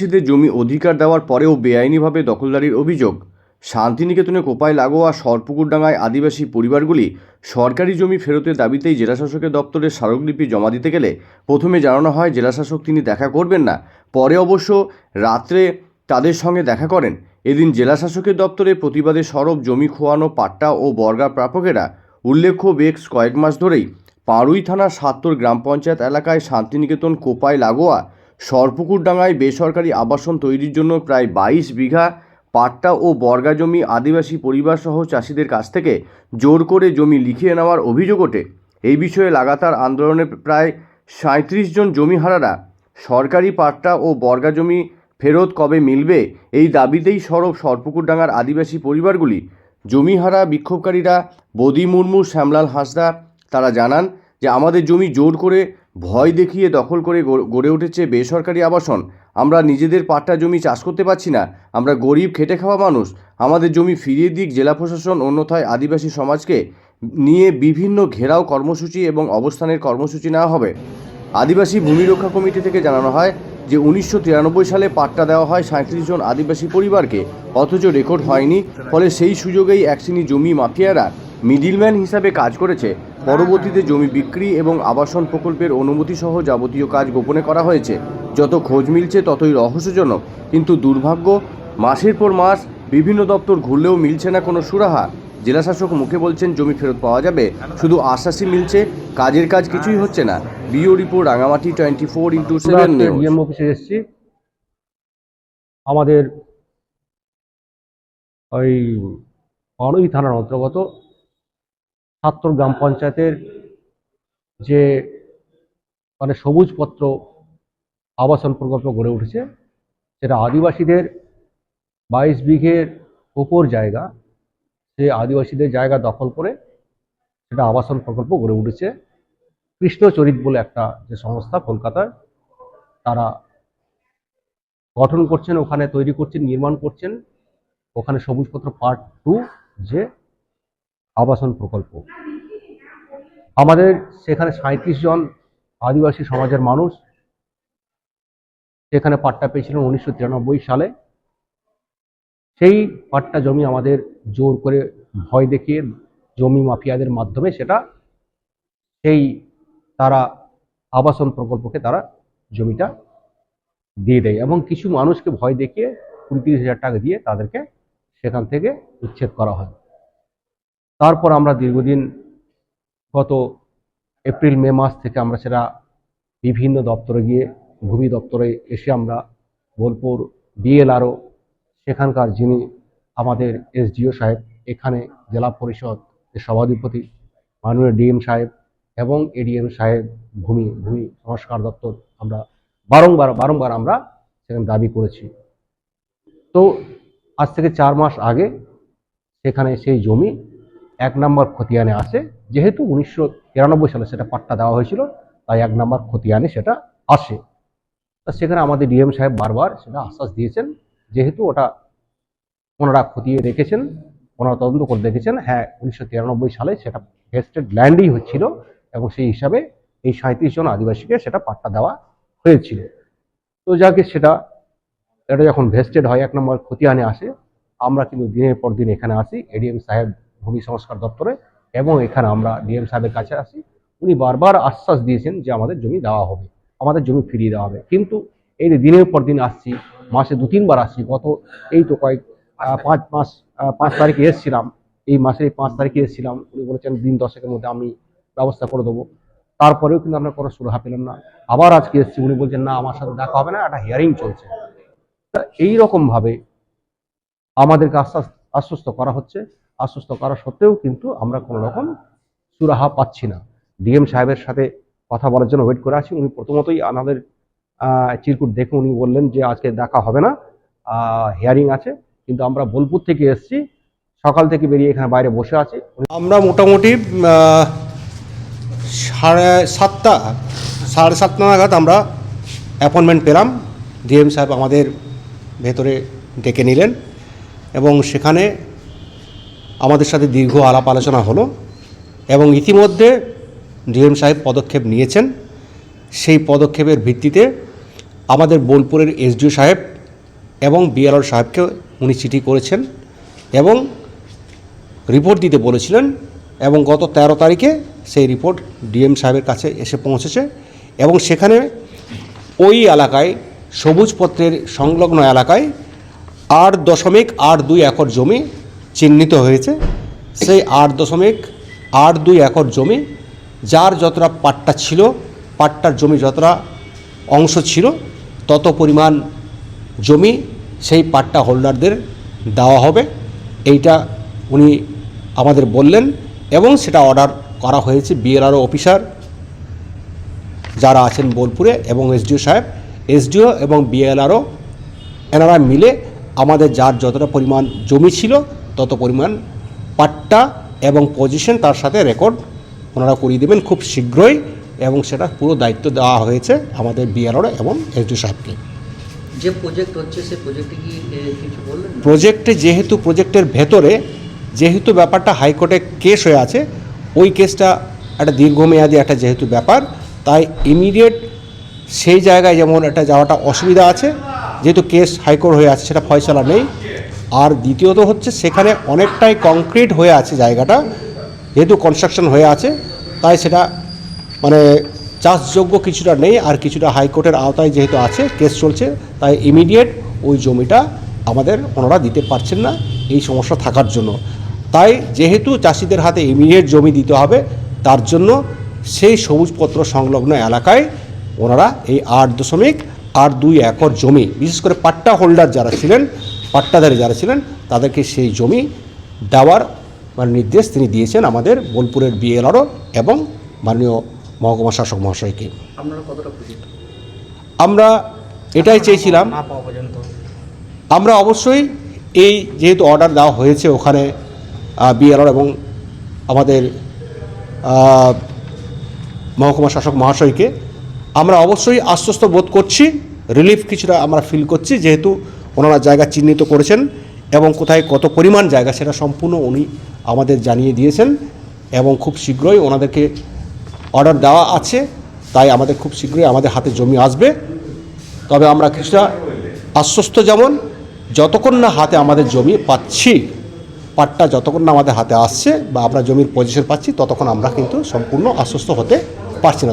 চাষিদের জমি অধিকার দেওয়ার পরেও বেআইনিভাবে দখলদারির অভিযোগ। শান্তিনিকেতনে কোপায় লাগোয়া সরপুকুরডাঙ্গায় আদিবাসী পরিবারগুলি সরকারি জমি ফেরতের দাবিতেই জেলাশাসকের দপ্তরে স্মারকলিপি জমা দিতে গেলে প্রথমে জানানো হয়, জেলাশাসক তিনি দেখা করবেন না। পরে অবশ্য রাত্রে তাদের সঙ্গে দেখা করেন। এদিন জেলাশাসকের দপ্তরে প্রতিবাদে সরব জমি খোয়ানো পাট্টা ও বর্গা প্রাপকেরা উল্লেখ্য, বেশ কয়েক মাস ধরেই পাড়ুই থানার সাত্তর গ্রাম পঞ্চায়েত এলাকায় শান্তিনিকেতন কোপায় লাগোয়া সরপুকুরডাঙ্গায় বেসরকারি আবাসন তৈরির জন্য প্রায় বাইশ বিঘা পাট্টা ও বর্গা জমি আদিবাসী পরিবারসহ চাষিদের কাছ থেকে জোর করে জমি লিখিয়ে নেওয়ার অভিযোগ ওঠে। এই বিষয়ে লাগাতার আন্দোলনে প্রায় সাঁত্রিশ জন জমিহারারা সরকারি পাট্টা ও বর্গা জমি ফেরত কবে মিলবে এই দাবিতেই সরব সরপুকুরডাঙ্গার আদিবাসী পরিবারগুলি। জমিহারা বিক্ষোভকারীরা বদি মুর্মু, শ্যামলাল হাঁসদা, তারা জানান যে আমাদের জমি জোর করে ভয় দেখিয়ে দখল করে গড়ে উঠেছে বেসরকারি আবাসন। আমরা নিজেদের পাট্টা জমি চাষ করতে পারছি না। আমরা গরিব, খেটে খাওয়া মানুষ। আমাদের জমি ফিরিয়ে দিক জেলা প্রশাসন, অন্যথায় আদিবাসী সমাজকে নিয়ে বিভিন্ন ঘেরাও কর্মসূচি এবং অবস্থানের কর্মসূচি নেওয়া হবে। আদিবাসী ভূমি রক্ষা কমিটি থেকে জানানো হয় যে, উনিশশো তিরানব্বই সালে পাট্টা দেওয়া হয় সাঁত্রিশ জন আদিবাসী পরিবারকে। অথচ রেকর্ড হয়নি। ফলে সেই সুযোগেই এক শ্রেণি জমি মাফিয়ারা মিডিলম্যান হিসাবে কাজ করেছে। পরবর্তীতে জমি বিক্রি এবং আবাসন প্রকল্পের অনুমতি সহ যাবতীয় কাজ গোপনে করা হয়েছে। যত খোঁজ মিলছে ততই রহস্যজনক। কিন্তু দুর্ভাগ্য মাসের পর মাস বিভিন্ন দপ্তর ঘুরলেও মিলছে না কোনো সুরাহা। জেলাশাসক মুখে বলছেন জমি ফেরত পাওয়া যাবে। শুধু আশ্বাসই মিলছে কাজের কাজ কিছুই হচ্ছে না। Bio report Rangamati twenty four into seven DM অফিসে এসেছি। আমাদের ওই পাড়ুই থানার অন্তর্গত সাত্তর গ্রাম পঞ্চায়েতের যে মানে সবুজপত্র আবাসন প্রকল্প গড়ে উঠেছে, সেটা আদিবাসীদের বাইশ বিঘের উপর জায়গা, সে আদিবাসীদের জায়গা দখল করে সেটা আবাসন প্রকল্প গড়ে উঠেছে। কৃষ্ণচরিত বলে একটা যে সংস্থা কলকাতার, তারা গঠন করছেন, ওখানে তৈরি করছেন, নির্মাণ করছেন, ওখানে সবুজপত্র পার্ট টু যে আবাসন প্রকল্প। আমাদের সেখানে সাঁত্রিশ জন আদিবাসী সমাজের মানুষ সেখানে পাট্টা পেয়েছিলেন উনিশশো তিরানব্বই সালে। সেই পাট্টা জমি আমাদের জোর করে ভয় দেখিয়ে জমি মাফিয়াদের মাধ্যমে সেটা সেই তারা আবাসন প্রকল্পকে তারা জমিটা দিয়ে দেয় এবং কিছু মানুষকে ভয় দেখিয়ে কুড়ি তিরিশ হাজার টাকা দিয়ে তাদেরকে সেখান থেকে উচ্ছেদ করা হয়। তারপর আমরা দীর্ঘদিন গত এপ্রিল, মে মাস থেকে আমরা সেটা বিভিন্ন দপ্তরে গিয়ে, ভূমি দপ্তরে এসে আমরা বোলপুর বিএলআরও সেখানকার যিনি আমাদের এসডিও সাহেব, এখানে জেলা পরিষদ সভাধিপতি মাননীয় ডিএম সাহেব এবং এডিএম সাহেব, ভূমি ভূমি সংস্কার দপ্তর আমরা বারংবার বারংবার আমরা সেখানে দাবি করেছি। তো আজ থেকে চার মাস আগে সেখানে সেই জমি এক নম্বর খতিয়ানে আসে যেহেতু উনিশশো তিরানব্বই সালে সেটা পাট্টা দেওয়া হয়েছিল, তাই এক নম্বর খতিয়ানে সেটা আসে। তা সেখানে আমাদের ডিএম সাহেব বারবার সেটা আশ্বাস দিয়েছেন, যেহেতু ওটা ওনারা খতিয়ে রেখেছেন ওনারা তদন্ত করে দেখেছেন হ্যাঁ উনিশশো তিরানব্বই সালে সেটা ভেস্টেড ল্যান্ডই হচ্ছিল এবং সেই হিসাবে এই সাঁত্রিশ জন আদিবাসীকে সেটা পাট্টা দেওয়া হয়েছিল। তো যাকে, সেটা, এটা যখন ভেস্টেড হয়, এক নম্বর খতিয়ানে আসে। আমরা কিন্তু দিনের পর দিন এখানে আসি। এডিএম সাহেব ভূমি সংস্কার দপ্তরে এবং এখানে আমরা ডিএম সাহেবের কাছে আসি। উনি বারবার আশ্বাস দিয়েছেন যে আমাদের জমি দেওয়া হবে, আমাদের জমি ফিরিয়ে দেওয়া হবে। কিন্তু এই দিনের পর দিন আসছি, মাসে দু তিনবার আসছি। গত এই তো কয়েক পাঁচ মাস পাঁচ তারিখে এসেছিলাম। এই মাসের এই পাঁচ তারিখে এসেছিলাম। উনি বলেছেন দিন দশেকের মধ্যে আমি ব্যবস্থা করে দেবো। তারপরেও কিন্তু আমরা কোনো সুরাহা পেলাম না। আবার আজকে এসেছি। উনি বলছেন, না, আমার সাথে দেখা হবে না, একটা হিয়ারিং চলছে। তা এইরকমভাবে আমাদেরকে আশ্বাস আশ্বস্ত করা হচ্ছে। আশ্বস্ত করা সত্ত্বেও কিন্তু আমরা কোনো রকম সুরাহা পাচ্ছি না। ডিএম সাহেবের সাথে কথা বলার জন্য ওয়েট করে আছি। উনি প্রথমতই আমাদের চিরকুট দেখে উনি বললেন যে আজকে দেখা হবে না। হিয়ারিং আছে। কিন্তু আমরা বোলপুর থেকে এসেছি। সকাল থেকে বেরিয়ে এখানে বাইরে বসে আছি। আমরা মোটামুটি সাড়ে সাতটা সাড়ে সাতটা নাগাদ আমরা অ্যাপয়েন্টমেন্ট পেলাম। ডিএম সাহেব আমাদের ভেতরে ডেকে নিলেন। এবং সেখানে আমাদের সাথে দীর্ঘ আলাপ আলোচনা হলো এবং ইতিমধ্যে ডিএম সাহেব পদক্ষেপ নিয়েছেন। সেই পদক্ষেপের ভিত্তিতে আমাদের বোলপুরের এসডিও সাহেব এবং বিএলআর সাহেবকে উনি চিঠি করেছেন এবং রিপোর্ট দিতে বলেছিলেন এবং গত তেরো তারিখে সেই রিপোর্ট ডিএম সাহেবের কাছে এসে পৌঁছেছে এবং সেখানে ওই এলাকায় সবুজপত্রের সংলগ্ন এলাকায় আট দশমিক আট দুই একর জমি চিহ্নিত হয়েছে। সেই আট দশমিক আট দুই একর জমি, যার যতটা পাট্টা ছিল, পাট্টার জমি যতটা অংশ ছিল, তত পরিমাণ জমি সেই পাট্টা হোল্ডারদের দেওয়া হবে। এইটা উনি আমাদের বললেন এবং সেটা অর্ডার করা হয়েছে বিএলআরও অফিসার যারা আছেন বোলপুরে এবং এসডিও সাহেব। এসডিও এবং বিএলআরও এনারা মিলে আমাদের যার যতটা পরিমাণ জমি ছিল তত পরিমাণ পাট্টা এবং পজিশন তার সাথে রেকর্ড ওনারা করিয়ে দেবেন খুব শীঘ্রই এবং সেটা পুরো দায়িত্ব দেওয়া হয়েছে আমাদের বিএলআরও এবং এসডিও সাহেবকে। যে প্রজেক্ট হচ্ছে সেই প্রজেক্টে কি কিছু বললেন? প্রজেক্টে যেহেতু প্রজেক্টের ভেতরে যেহেতু ব্যাপারটা হাইকোর্টে কেস হয়ে আছে ওই কেসটা একটা দীর্ঘমেয়াদী একটা যেহেতু ব্যাপার তাই ইমিডিয়েট সেই জায়গায় যেমন একটা যাওয়াটা অসুবিধা আছে, যেহেতু কেস হাইকোর্ট হয়ে আছে, সেটা ফয়সলা নেই। আর দ্বিতীয়ত হচ্ছে সেখানে অনেকটাই কংক্রিট হয়ে আছে জায়গাটা, যেহেতু কনস্ট্রাকশন হয়ে আছে, তাই সেটা মানে চাষযোগ্য কিছুটা নেই, আর কিছুটা হাইকোর্টের আওতায় যেহেতু আছে, কেস চলছে, তাই ইমিডিয়েট ওই জমিটা আমাদের ওনারা দিতে পারছেন না এই সমস্যা থাকার জন্য। তাই যেহেতু চাষিদের হাতে ইমিডিয়েট জমি দিতে হবে, তার জন্য সেই সবুজপত্র সংলগ্ন এলাকায় ওনারা এই আট দশমিক আট দুই একর জমি বিশেষ করে পাট্টা হোল্ডার যারা ছিলেন পাট্টাধারী যারা ছিলেন তাদেরকে সেই জমি দেওয়ার মানে নির্দেশ তিনি দিয়েছেন আমাদের বোলপুরের বিএলআরও এবং মাননীয় মহকুমা শাসক মহাশয়কে। আপনারা কতটা খুশি? আমরা এটাই চেয়েছিলাম। পর্যন্ত। আমরা অবশ্যই এই যেহেতু অর্ডার দেওয়া হয়েছে ওখানে বিএলআর এবং আমাদের মহকুমা শাসক মহাশয়কে আমরা অবশ্যই আশ্বস্ত বোধ করছি রিলিফ কিছুটা আমরা ফিল করছি, যেহেতু ওনারা জায়গা চিহ্নিত করেছেন এবং কোথায় কত পরিমাণ জায়গা সেটা সম্পূর্ণ উনি আমাদের জানিয়ে দিয়েছেন এবং খুব শীঘ্রই ওনাদেরকে অর্ডার দেওয়া আছে, তাই আমাদের খুব শীঘ্রই আমাদের হাতে জমি আসবে। তবে আমরা কিছুটা আশ্বস্ত যেমন, যতক্ষণ না হাতে আমাদের জমি পাচ্ছি, পাটটা যতক্ষণ না আমাদের হাতে আসছে বা আমরা জমির পজিশন পাচ্ছি, ততক্ষণ আমরা কিন্তু সম্পূর্ণ আশ্বস্ত হতে পারছি না।